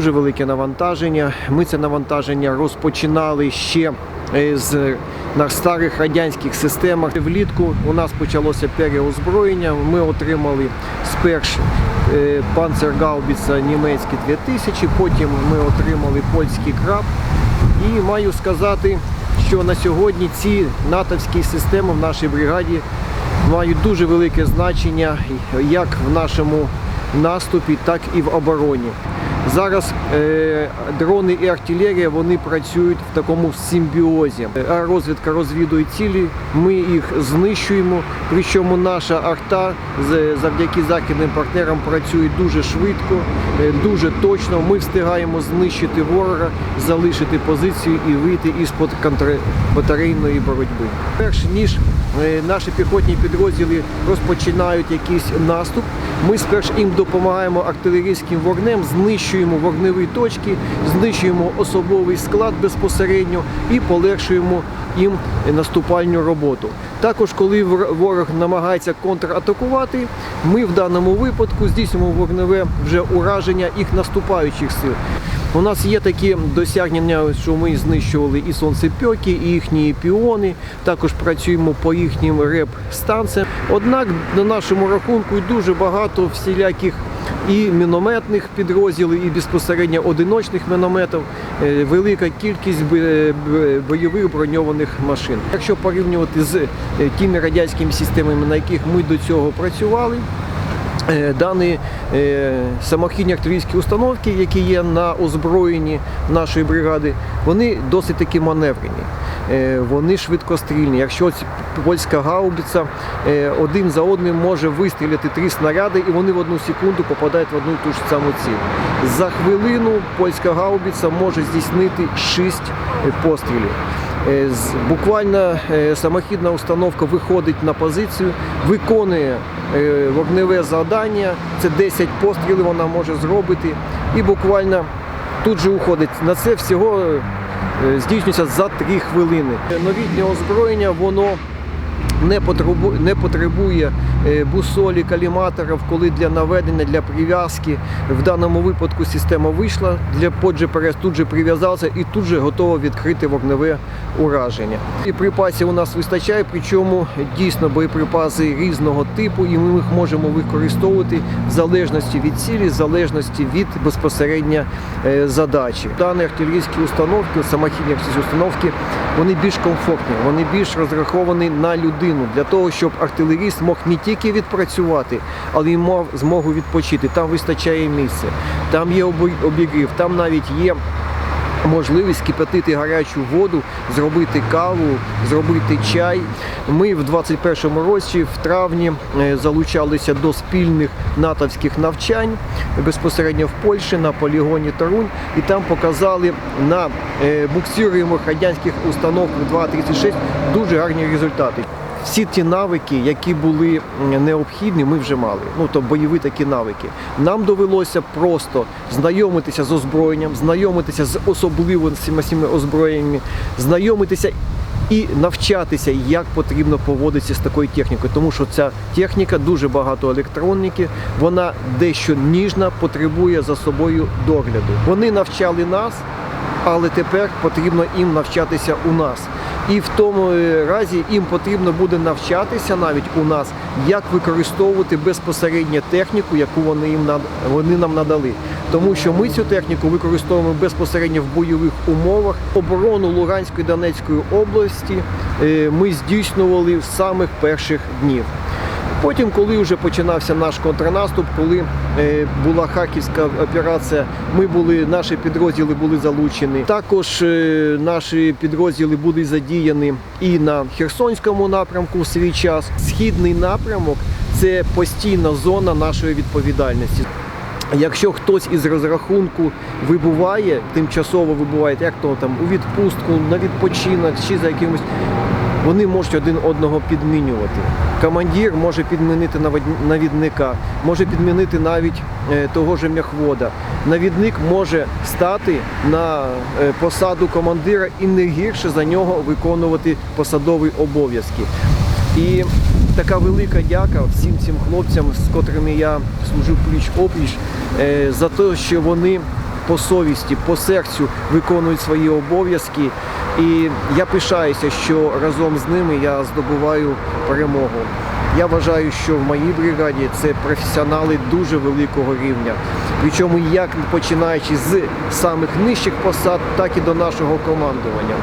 дуже велике навантаження. Ми це навантаження розпочинали ще е, з на старих радянських системах. Влітку у нас почалося переозброєння. Ми отримали сперш е, панцергаубіца німецькі 2000, потім ми отримали польський краб. І маю сказати, що на сьогодні ці натовські системи в нашій бригаді мають дуже велике значення як в нашому наступі, так і в обороні. Зараз е, дрони і артилерія вони працюють в такому симбіозі. Аеророзвідка розвідує цілі, ми їх знищуємо. Причому наша арта завдяки західним партнерам працює дуже швидко, е, дуже точно. Ми встигаємо знищити ворога, залишити позицію і вийти із-под контрбатарейної боротьби. Перш ніж е, наші піхотні підрозділи розпочинають якийсь наступ, ми спершу їм допомагаємо артилерійським вогнем, знищуємо вогневі точки, знищуємо особовий склад безпосередньо і полегшуємо їм наступальну роботу. Також, коли ворог намагається контратакувати, ми в даному випадку здійснюємо вогневе вже ураження їх наступаючих сил. У нас є такі досягнення, що ми знищували і сонцепьоки, і їхні піони. Також працюємо по їхнім реп-станціям. Однак на нашому рахунку дуже багато всіляких і мінометних підрозділів, і безпосередньо одиночних мінометів, е, велика кількість бойових броньованих машин. Якщо порівнювати з е, тими радянськими системами, на яких ми до цього працювали, Дані е, самохідні артилерійські установки, які є на озброєнні нашої бригади, вони досить таки маневрені. Е, Вони швидкострільні. Якщо польська гаубиця е, один за одним може вистріляти три снаряди, і вони в одну секунду попадають в одну і ту ж саму ціль. За хвилину польська гаубиця може здійснити шість е, пострілів. Е, Буквально е, самохідна установка виходить на позицію, виконує е, вогневе завдання. Це 10 пострілів вона може зробити і буквально тут же уходить. На це всього здійснюється за 3 хвилини. Новітнє озброєння воно не потребує, бусолі, каліматорів, коли для наведення, для прив'язки. В даному випадку система вийшла для GPS, тут же прив'язався і тут же готово відкрити вогневе ураження. І припасів у нас вистачає, причому дійсно боєприпаси різного типу, і ми їх можемо використовувати в залежності від цілі, в залежності від безпосередньо е, задачі. Дані артилерійські установки, самохідні артилерійські установки, вони більш комфортні, вони більш розраховані на людину для того, щоб артилеріст мог не тільки відпрацювати, але й мав змогу відпочити. Там вистачає місця, там є обігрів, там навіть є можливість кипятити гарячу воду, зробити каву, зробити чай. Ми в 21-му році, в травні, е, залучалися до спільних натовських навчань безпосередньо в Польщі на полігоні Тарунь, і там показали на е, буксируємих радянських установках 2.36 дуже гарні результати. Всі ті навики, які були необхідні, ми вже мали. Ну то бойові такі навики. Нам довелося просто знайомитися з озброєнням, знайомитися з особливостями озброєннями, знайомитися і навчатися, як потрібно поводитися з такою технікою, тому що ця техніка дуже багато електроніки, вона дещо ніжна, потребує за собою догляду. Вони навчали нас, але тепер потрібно їм навчатися у нас. І в тому е, разі їм потрібно буде навчатися навіть у нас, як використовувати безпосередньо техніку, яку вони їм над- вони нам надали. Тому що ми цю техніку використовуємо безпосередньо в бойових умовах. Оборону Луганської Донецької області е, ми здійснювали з самих перших днів. Потім, коли вже починався наш контрнаступ, коли е, була харківська операція, ми були, наші підрозділи були залучені. Також е, наші підрозділи були задіяні і на Херсонському напрямку в свій час. Східний напрямок це постійна зона нашої відповідальності. Якщо хтось із розрахунку вибуває, тимчасово вибуває, як то там у відпустку, на відпочинок чи за якимось, вони можуть один одного підмінювати. Командир може підмінити навідника, може підмінити навіть е, того ж м'яхвода. Навідник може стати на е, посаду командира і не гірше за нього виконувати посадові обов'язки. І така велика дяка всім цим хлопцям, з котрими я служив пліч опліч, е, за те, що вони по совісті, по серцю виконують свої обов'язки. І я пишаюся, що разом з ними я здобуваю перемогу. Я вважаю, що в моїй бригаді це професіонали дуже великого рівня. Причому як починаючи з самих нижчих посад, так і до нашого командування.